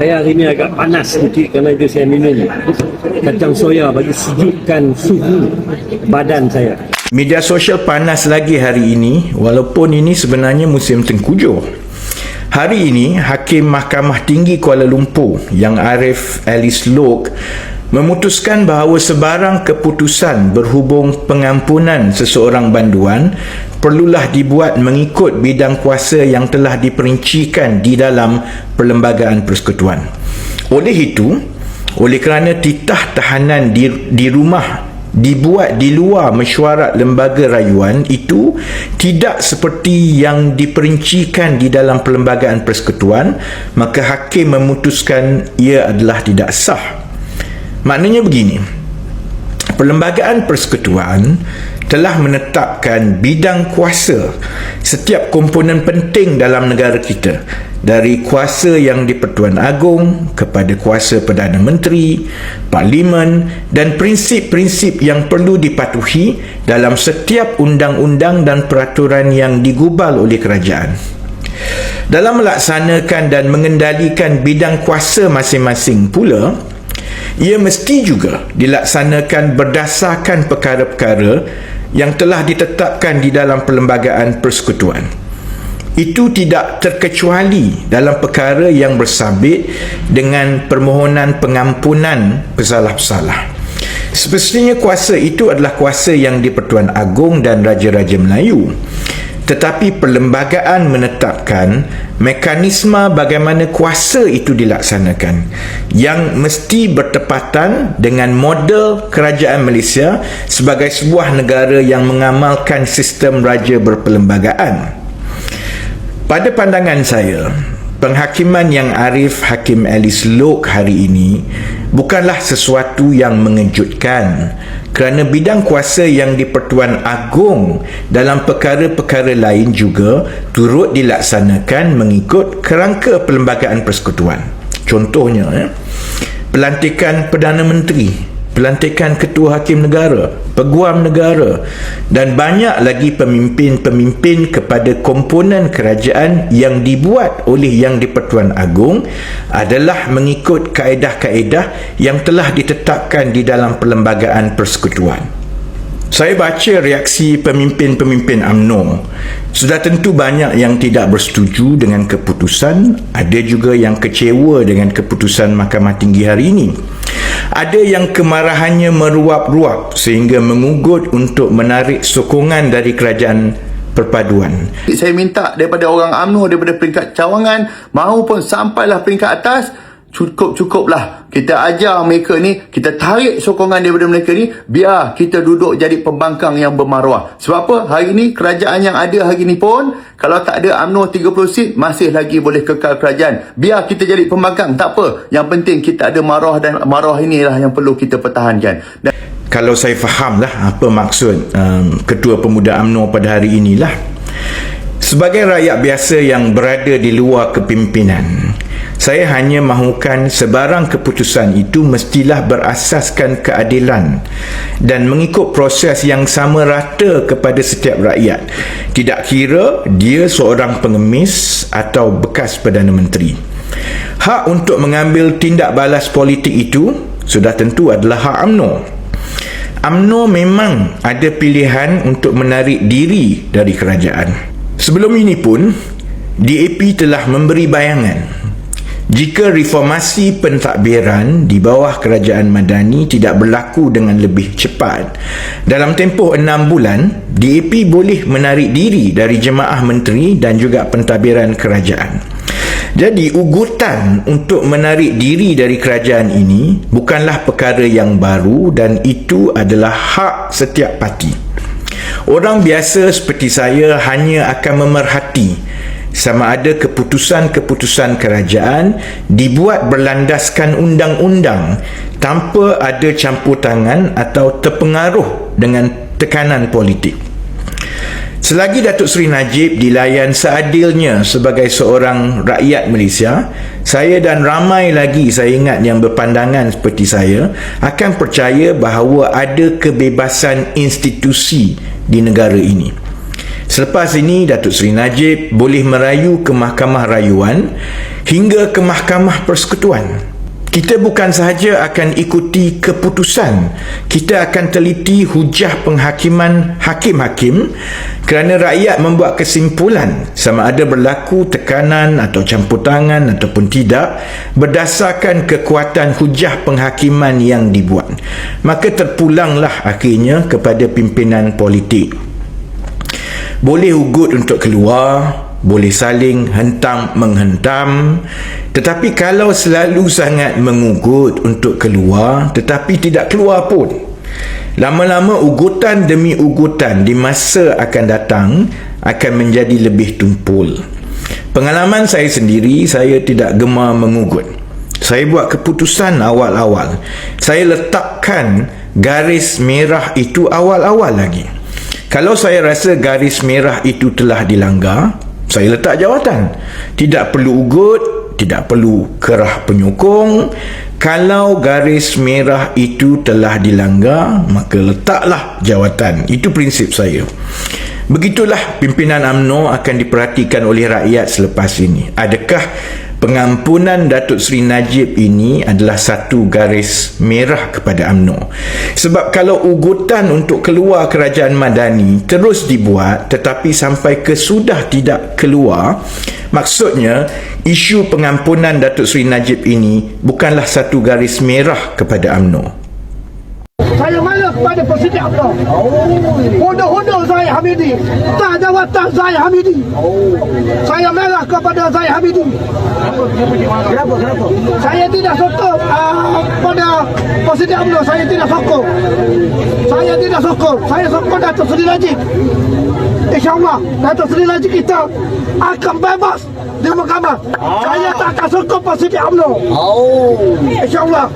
Saya hari ini agak panas sikit kerana itu saya minum kacang soya bagi sejukkan suhu badan saya. Media sosial panas lagi hari ini walaupun ini sebenarnya musim tengkujuh. Hari ini, Hakim Mahkamah Tinggi Kuala Lumpur yang Arif Alice Lok memutuskan bahawa sebarang keputusan berhubung pengampunan seseorang banduan perlulah dibuat mengikut bidang kuasa yang telah diperincikan di dalam Perlembagaan Persekutuan. Oleh itu, oleh kerana titah tahanan di, di rumah dibuat di luar mesyuarat lembaga rayuan itu tidak seperti yang diperincikan di dalam perlembagaan persekutuan maka hakim memutuskan ia adalah tidak sah maknanya begini perlembagaan persekutuan telah menetapkan bidang kuasa setiap komponen penting dalam negara kita dari kuasa yang di-Pertuan Agong kepada kuasa Perdana Menteri, Parlimen dan prinsip-prinsip yang perlu dipatuhi dalam setiap undang-undang dan peraturan yang digubal oleh kerajaan. Dalam melaksanakan dan mengendalikan bidang kuasa masing-masing pula, ia mesti juga dilaksanakan berdasarkan perkara-perkara yang telah ditetapkan di dalam perlembagaan persekutuan itu tidak terkecuali dalam perkara yang bersabit dengan permohonan pengampunan pesalah-pesalah. Semestinya kuasa itu adalah kuasa yang di-Pertuan Agong dan Raja-Raja Melayu. Tetapi perlembagaan menetapkan mekanisme bagaimana kuasa itu dilaksanakan yang mesti bertepatan dengan model kerajaan Malaysia sebagai sebuah negara yang mengamalkan sistem raja berperlembagaan. Pada pandangan saya, penghakiman yang Arif Hakim Alice Lok hari ini bukanlah sesuatu yang mengejutkan kerana bidang kuasa yang di-Pertuan Agong dalam perkara-perkara lain juga turut dilaksanakan mengikut kerangka perlembagaan persekutuan. Contohnya, eh, pelantikan Perdana Menteri pelantikan ketua hakim negara, peguam negara dan banyak lagi pemimpin-pemimpin kepada komponen kerajaan yang dibuat oleh Yang di-Pertuan Agong adalah mengikut kaedah-kaedah yang telah ditetapkan di dalam perlembagaan persekutuan. Saya baca reaksi pemimpin-pemimpin AMNO. Sudah tentu banyak yang tidak bersetuju dengan keputusan, ada juga yang kecewa dengan keputusan Mahkamah Tinggi hari ini. Ada yang kemarahannya meruap-ruap sehingga mengugut untuk menarik sokongan dari kerajaan perpaduan. Saya minta daripada orang AMNO daripada peringkat cawangan maupun sampailah peringkat atas cukup-cukuplah kita ajar mereka ni kita tarik sokongan daripada mereka ni biar kita duduk jadi pembangkang yang bermaruah. Sebab apa? Hari ni kerajaan yang ada hari ni pun kalau tak ada UMNO 30 sit masih lagi boleh kekal kerajaan. Biar kita jadi pembangkang tak apa. Yang penting kita ada maruah dan maruah inilah yang perlu kita pertahankan. Dan kalau saya faham lah apa maksud um, ketua pemuda UMNO pada hari inilah sebagai rakyat biasa yang berada di luar kepimpinan saya hanya mahukan sebarang keputusan itu mestilah berasaskan keadilan dan mengikut proses yang sama rata kepada setiap rakyat. Tidak kira dia seorang pengemis atau bekas Perdana Menteri. Hak untuk mengambil tindak balas politik itu sudah tentu adalah hak UMNO. UMNO memang ada pilihan untuk menarik diri dari kerajaan. Sebelum ini pun, DAP telah memberi bayangan jika reformasi pentadbiran di bawah kerajaan Madani tidak berlaku dengan lebih cepat, dalam tempoh enam bulan, DAP boleh menarik diri dari jemaah menteri dan juga pentadbiran kerajaan. Jadi ugutan untuk menarik diri dari kerajaan ini bukanlah perkara yang baru dan itu adalah hak setiap parti. Orang biasa seperti saya hanya akan memerhati sama ada keputusan-keputusan kerajaan dibuat berlandaskan undang-undang tanpa ada campur tangan atau terpengaruh dengan tekanan politik. Selagi Datuk Seri Najib dilayan seadilnya sebagai seorang rakyat Malaysia, saya dan ramai lagi saya ingat yang berpandangan seperti saya akan percaya bahawa ada kebebasan institusi di negara ini. Selepas ini Datuk Seri Najib boleh merayu ke Mahkamah Rayuan hingga ke Mahkamah Persekutuan. Kita bukan sahaja akan ikuti keputusan, kita akan teliti hujah penghakiman hakim-hakim kerana rakyat membuat kesimpulan sama ada berlaku tekanan atau campur tangan ataupun tidak berdasarkan kekuatan hujah penghakiman yang dibuat. Maka terpulanglah akhirnya kepada pimpinan politik. Boleh ugut untuk keluar, boleh saling hentam menghentam. Tetapi kalau selalu sangat mengugut untuk keluar tetapi tidak keluar pun lama-lama ugutan demi ugutan di masa akan datang akan menjadi lebih tumpul. Pengalaman saya sendiri saya tidak gemar mengugut. Saya buat keputusan awal-awal. Saya letakkan garis merah itu awal-awal lagi. Kalau saya rasa garis merah itu telah dilanggar saya letak jawatan. Tidak perlu ugut tidak perlu kerah penyokong. Kalau garis merah itu telah dilanggar maka letaklah jawatan. Itu prinsip saya. Begitulah pimpinan AMNO akan diperhatikan oleh rakyat selepas ini. Adakah pengampunan Datuk Seri Najib ini adalah satu garis merah kepada AMNO. Sebab kalau ugutan untuk keluar kerajaan Madani terus dibuat tetapi sampai ke sudah tidak keluar, maksudnya isu pengampunan Datuk Seri Najib ini bukanlah satu garis merah kepada AMNO. Kepada Presiden UMNO. Hodoh-hodoh Zahid Hamidi. Tak jawatan Zahid Hamidi. Saya marah kepada Zahid Hamidi. Kenapa? Kenapa? Saya tidak sokong uh, pada Presiden UMNO. Saya tidak sokong. Saya tidak sokong. Saya sokong Datuk Seri Najib. InsyaAllah Datuk Seri Najib kita akan bebas di mahkamah. Saya tak akan sokong Presiden UMNO. InsyaAllah.